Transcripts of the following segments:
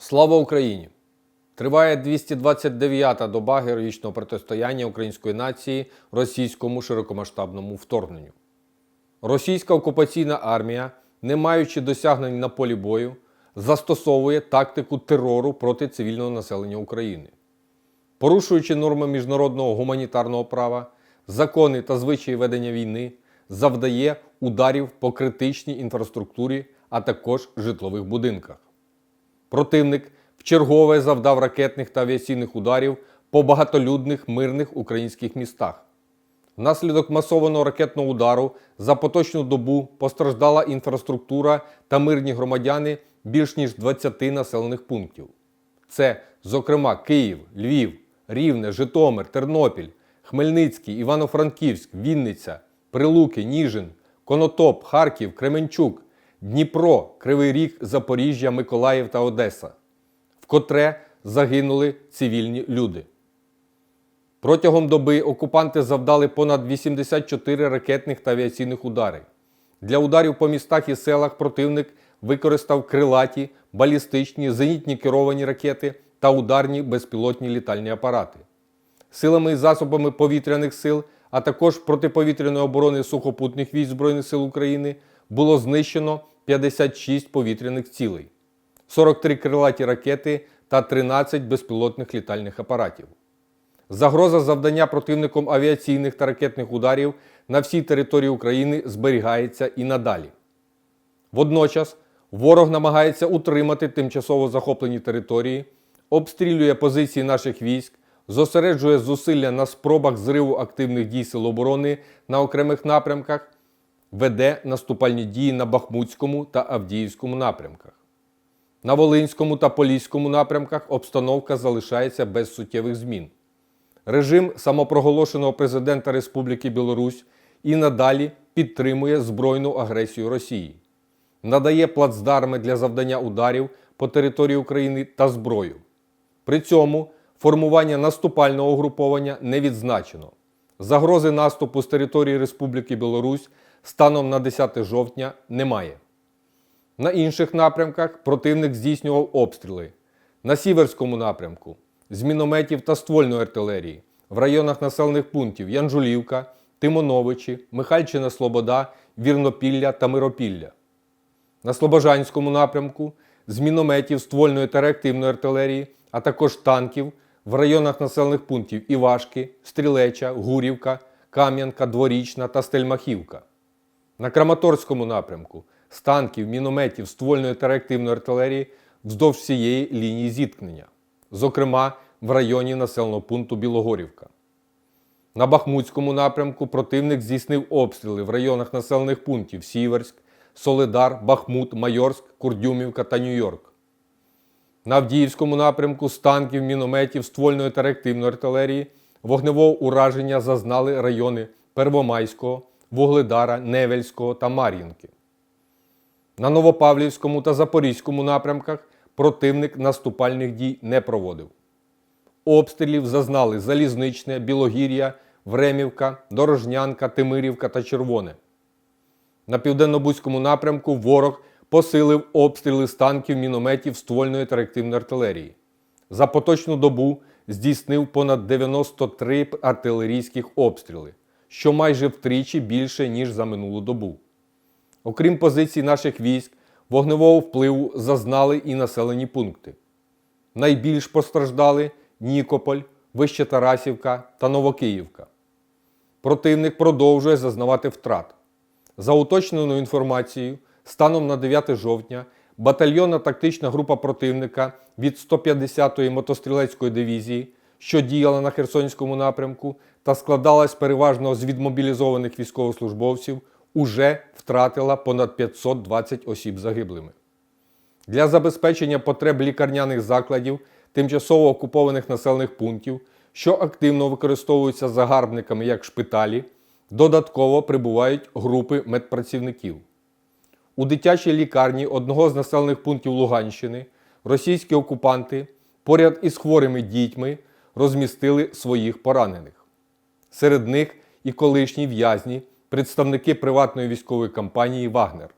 Слава Україні! Триває 229-та доба героїчного протистояння української нації російському широкомасштабному вторгненню. Російська окупаційна армія, не маючи досягнень на полі бою, застосовує тактику терору проти цивільного населення України. Порушуючи норми міжнародного гуманітарного права, закони та звичаї ведення війни, завдає ударів по критичній інфраструктурі, а також житлових будинках. Противник вчергове завдав ракетних та авіаційних ударів по багатолюдних мирних українських містах. Внаслідок масованого ракетного удару за поточну добу постраждала інфраструктура та мирні громадяни більш ніж 20 населених пунктів. Це, зокрема, Київ, Львів, Рівне, Житомир, Тернопіль, Хмельницький, Івано-Франківськ, Вінниця, Прилуки, Ніжин, Конотоп, Харків, Кременчук, Дніпро, Кривий Ріг, Запоріжжя, Миколаїв та Одеса, вкотре загинули цивільні люди. Протягом доби окупанти завдали понад 84 ракетних та авіаційних удари. Для ударів по містах і селах противник використав крилаті, балістичні, зенітні керовані ракети та ударні безпілотні літальні апарати. Силами і засобами повітряних сил, а також протиповітряної оборони сухопутних військ Збройних сил України було знищено 56 повітряних цілей, 43 крилаті ракети та 13 безпілотних літальних апаратів. Загроза завдання противником авіаційних та ракетних ударів на всій території України зберігається і надалі. Водночас ворог намагається утримати тимчасово захоплені території, обстрілює позиції наших військ, зосереджує зусилля на спробах зриву активних дій Сил оборони на окремих напрямках, веде наступальні дії на Бахмутському та Авдіївському напрямках. На Волинському та Поліському напрямках обстановка залишається без суттєвих змін. Режим самопроголошеного президента Республіки Білорусь і надалі підтримує збройну агресію Росії, надає плацдарми для завдання ударів по території України та зброю. При цьому формування наступального угруповання не відзначено. Загрози наступу з території Республіки Білорусь станом на 10 жовтня немає. На інших напрямках противник здійснював обстріли. На Сіверському напрямку з мінометів та ствольної артилерії в районах населених пунктів Янжулівка, Тимоновичі, Михальчина Слобода, Вірнопілля та Миропілля. На Слобожанському напрямку з мінометів ствольної та реактивної артилерії, а також танків в районах населених пунктів Івашки, Стрілеча, Гурівка, Кам'янка, Дворічна та Стельмахівка. На Краматорському напрямку з танків, мінометів, ствольної та реактивної артилерії вздовж всієї лінії зіткнення, зокрема в районі населеного пункту Білогорівка. На Бахмутському напрямку противник здійснив обстріли в районах населених пунктів Сіверськ, Солидар, Бахмут, Майорськ, Курдюмівка та Нью-Йорк. На Авдіївському напрямку з танків, мінометів, ствольної та реактивної артилерії вогневого ураження зазнали райони Первомайського, Вугледара, Невельського та Мар'їнки. На Новопавлівському та Запорізькому напрямках противник наступальних дій не проводив. Обстрілів зазнали Залізничне, Білогір'я, Времівка, Дорожнянка, Тимирівка та Червоне. На південно-бузькому напрямку ворог посилив обстріли з танків, мінометів, ствольної та реактивної артилерії. За поточну добу здійснив понад 93 артилерійських обстріли, що майже втричі більше, ніж за минулу добу. Окрім позицій наших військ, вогневого впливу зазнали і населені пункти. Найбільш постраждали Нікополь, Вищетарасівка та Новокиївка. Противник продовжує зазнавати втрат. За уточненою інформацією, станом на 9 жовтня батальйонна тактична група противника від 150-ї мотострілецької дивізії, що діяла на Херсонському напрямку та складалась переважно з відмобілізованих військовослужбовців, уже втратила понад 520 осіб загиблими. Для забезпечення потреб лікарняних закладів тимчасово окупованих населених пунктів, що активно використовуються загарбниками як шпиталі, додатково прибувають групи медпрацівників. У дитячій лікарні одного з населених пунктів Луганщини російські окупанти поряд із хворими дітьми розмістили своїх поранених. Серед них і колишні в'язні, представники приватної військової компанії Вагнер.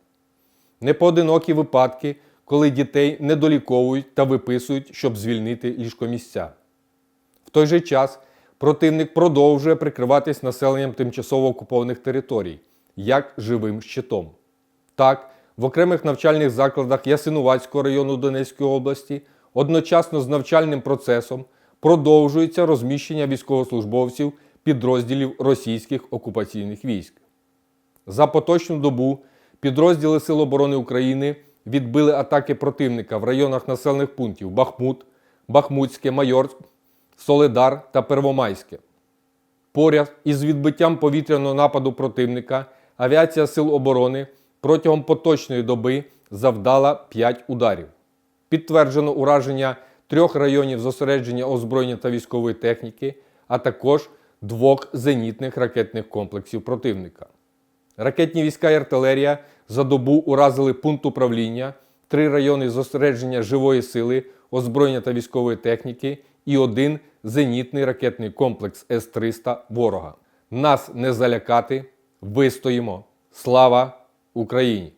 Непоодинокі випадки, коли дітей недоліковують та виписують, щоб звільнити ліжкомісця. В той же час противник продовжує прикриватись населенням тимчасово окупованих територій як живим щитом. Так, в окремих навчальних закладах Ясинуватського району Донецької області одночасно з навчальним процесом продовжується розміщення військовослужбовців підрозділів російських окупаційних військ. За поточну добу підрозділи Сил оборони України відбили атаки противника в районах населених пунктів Бахмут, Бахмутське, Майорськ, Соледар та Первомайське. Поряд із відбиттям повітряного нападу противника авіація Сил оборони протягом поточної доби завдала 5 ударів. Підтверджено ураження трьох районів зосередження озброєння та військової техніки, а також двох зенітних ракетних комплексів противника. Ракетні війська і артилерія за добу уразили пункт управління, три райони зосередження живої сили, озброєння та військової техніки і один зенітний ракетний комплекс С-300 ворога. Нас не залякати, вистоїмо. Слава Україні!